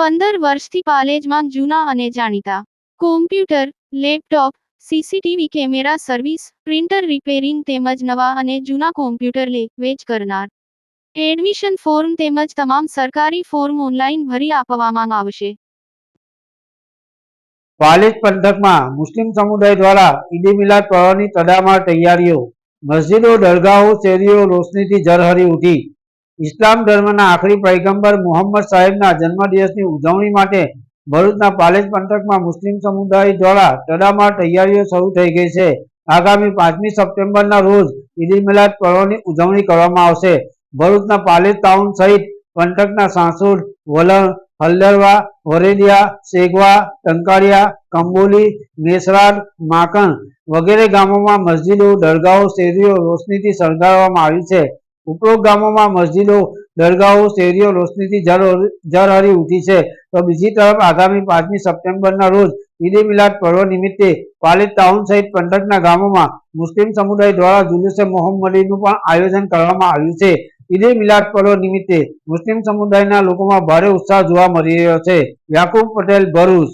પંદર વર્ષથી પાલેજમાં જૂના અને જાણીતા. Computer laptop CCTV camera service printer repairing તેમજ નવા અને જૂના કોમ્પ્યુટર લે, વેચ કરનાર. એડમિશન ફોર્મ તેમજ તમામ સરકારી ફોર્મ ઓનલાઈન ભરી આપવામાં આવશે. પાલેજ પંથકમાં મુસ્લિમ સમુદાય દ્વારા ઈદે મિલાદ પર્વની તડામાર તૈયારીઓ. મસ્જિદો, દરગાહો, શેરીઓ, રોશનીથી ઝરહરી ઉઠી. ઇસ્લામ ધર્મના આખરી પૈગંબર મોહમ્મદ સાહેબના જન્મદિવસની ઉજવણી માટે ભરૂચના પાલેજ પંથકમાં મુસ્લિમ સમુદાય દ્વારા તડામાર તૈયારીઓ શરૂ થઈ ગઈ છે. આગામી પાંચમી સપ્ટેમ્બરના રોજ ઈદ મિલાદ પર્વની ઉજવણી કરવામાં આવશે. ભરૂચના પાલેજ ટાઉન સહિત પંથકના સાસુર વલણ, હલ્દરવા, વરેડિયા સેગવા ટંકારિયા, કંબોલી મેસરાડ માકણ વગેરે ગામોમાં મસ્જિદો, દરગાહો, શેરીઓ રોશનીથી શણગારવામાં આવી છે. ઉપરોક્ત ગામોમાં મસ્જિદો, દરગાહો, શેરીઓ, રોશનીથી ઝરહરી ઉઠી છે. તો બીજી તરફ આગામી પાંચમી સપ્ટેમ્બરના રોજ ઈદ મિલાદ પર્વ નિમિત્તે પાલિત ટાઉન સહિત પંડકના ગામોમાં મુસ્લિમ સમુદાય દ્વારા જુલુસે મોહમ્મદીનું પણ આયોજન કરવામાં આવ્યું છે. ઈદ મિલાદ પર્વ નિમિત્તે મુસ્લિમ સમુદાયના લોકોમાં ભારે ઉત્સાહ જોવા મળી રહ્યો છે. યાકુબ પટેલ, ભરૂચ.